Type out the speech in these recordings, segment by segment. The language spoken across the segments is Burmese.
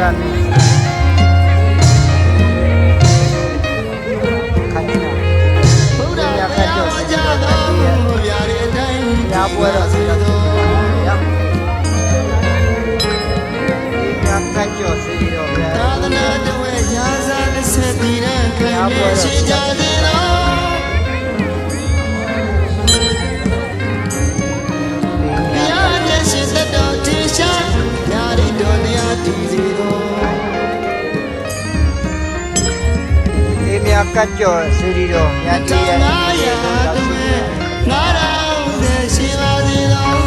ကနေခိုင်းတာဘုရားခတ်ကြောကြတော်မူရာတဲ့တိုင်းဘုရားပွဲတော်စီတော်ဗျာဒီညကကြောစီတော်ဗျာသာသနာတော်ရဲ့ညာစာတစ်ဆက်တည်တဲ့ခံရရှိကြသေးတော် ဒီညကကြောစီတော်မြတ်တောကြီးင်းရဲ့ငါရာတမဲငါရာဦးတဲ့ရှိပါသေးတော်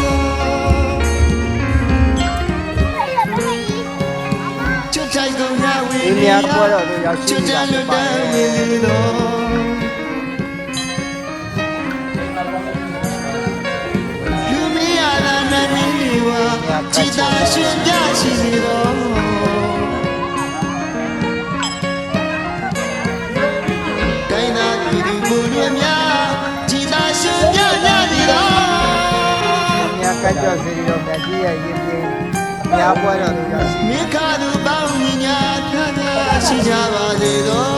ချွတ်ချိုက်ကုန်ရဝေဒီညပွဲတော်တို့ရောက်ရှိချွတ်ချနေတာလွဖြစ်တ်ပါတတယ်ယ်ဝေတော်လူ ကကြောစီတော်မြတ်ကြီးရဲ့ရင်ပြင်းညပွဲတော်တို့ရောက်ရှိမိခါသူပေါင်းညီညာခန္ဓာရှိကြပါစေသော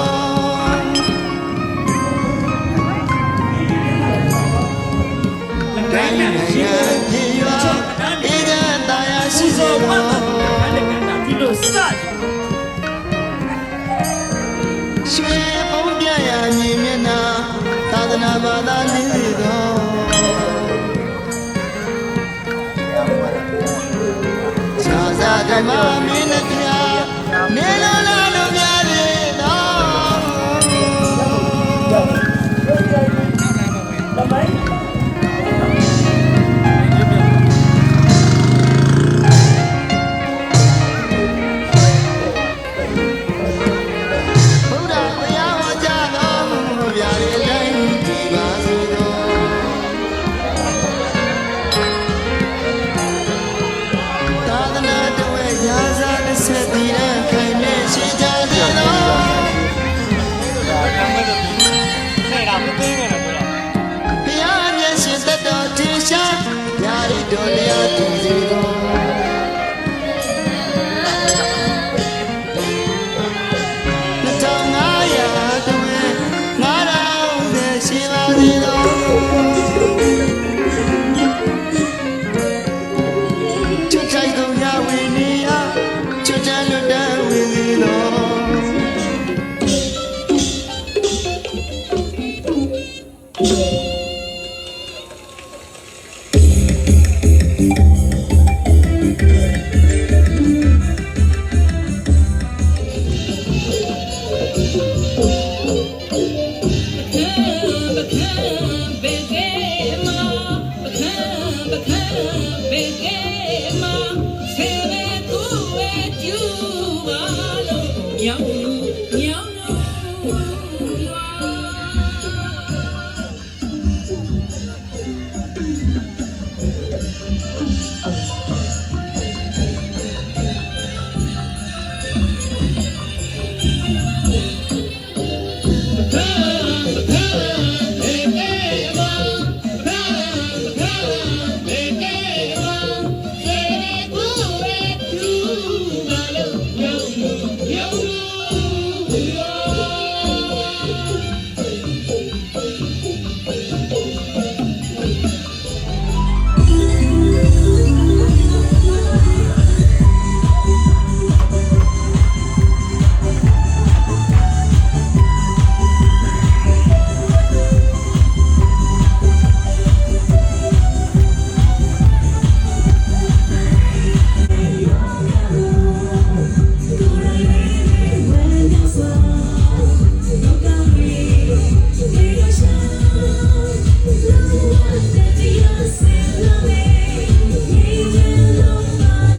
တိုင်းနိုင်ငံပြည်ရွာအေးတဲ့တရားရှိစေသောဒီလိုစတယ်ရွှေ Señor. ဆက်တည်တဲ့ခိုင်နဲ့ရှိကြတယ်လို့ဘုရားမျက်စိသက်တော်ထင်ရှားဓာရီတော်လျာသူ